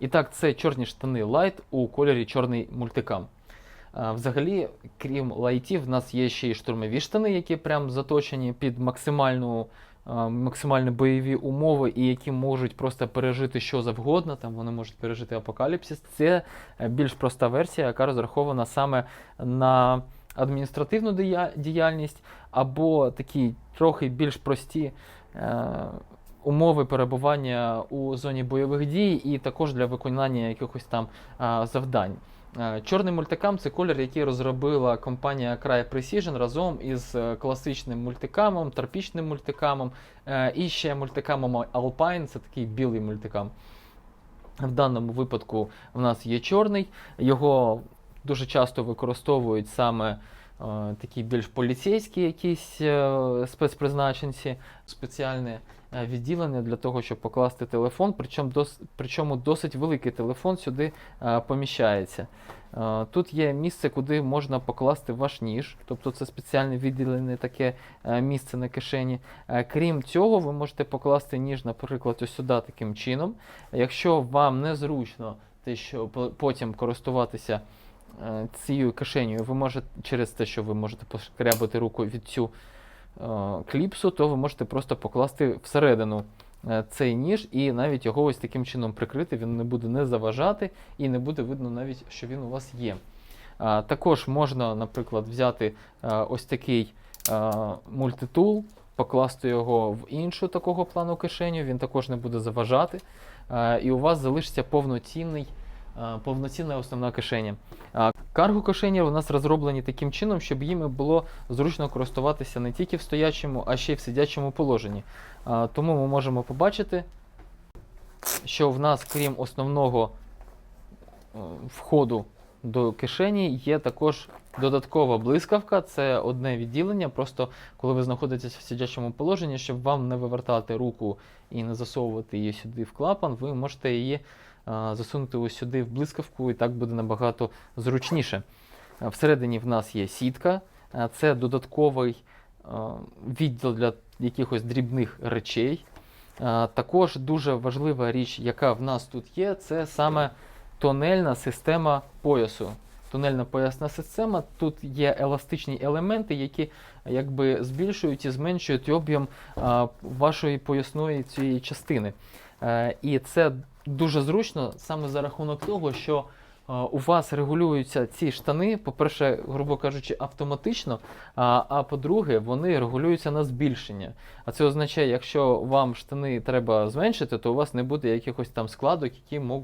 І так, це чорні штани Light у кольорі чорний мультикам. Взагалі, крім лайтів, в нас є ще й штурмові штани, які прям заточені під максимальну, максимально бойові умови і які можуть просто пережити що завгодно. Там вони можуть пережити апокаліпсис. Це е, більш проста версія, яка розрахована саме на адміністративну діяльність або такі трохи більш прості. Умови перебування у зоні бойових дій і також для виконання якихось там завдань. Чорний мультикам це колір, який розробила компанія Cry Precision разом із е, класичним мультикамом, тропічним мультикамом е, і ще мультикамом Alpine, це такий білий мультикам. В даному випадку в нас є чорний, його дуже часто використовують саме е, такі більш поліцейські якісь спецпризначенці, спеціальне е, відділення для того, щоб покласти телефон. Причому, дос, причому досить великий телефон сюди е, поміщається. Е, Тут є місце, куди можна покласти ваш ніж, тобто це спеціальне відділене таке е, місце на кишені. Е, Крім цього, ви можете покласти ніж, наприклад, ось сюди таким чином. Якщо вам незручно те, що потім користуватися е, цією кишенею, ви можете через те, що ви можете пошкрябати руку від цю е, кліпсу, то ви можете просто покласти всередину е, цей ніж і навіть його ось таким чином прикрити, він не буде не заважати і не буде видно навіть, що він у вас є. Також можна, наприклад, взяти е, ось такий е, мультитул, покласти його в іншу такого плану кишеню, він також не буде заважати. Е, і у вас залишиться повноцінний, е, повноцінна основна кишеня. Карго кишені у нас розроблені таким чином, щоб їми було зручно користуватися не тільки в стоячому, а ще й в сидячому положенні. Тому ми можемо побачити, що в нас, крім основного е, входу до кишені, є також додаткова блискавка. Це одне відділення. Просто коли ви знаходитесь в сидячому положенні, щоб вам не вивертати руку і не засовувати її сюди в клапан, ви можете її е, засунути ось сюди в блискавку, і так буде набагато зручніше. Всередині в нас є сітка, це додатковий відділ для якихось дрібних речей. Також дуже важлива річ, яка в нас тут є, це саме тонельна система поясу. Тунельна поясна система. Тут є еластичні елементи, які якби збільшують і зменшують об'єм вашої поясної цієї частини. Е, і це дуже зручно саме за рахунок того, що е, у вас регулюються ці штани, по-перше, грубо кажучи, автоматично, а, по-друге, вони регулюються на збільшення. А це означає, якщо вам штани треба зменшити, то у вас не буде якихось там складок, які можуть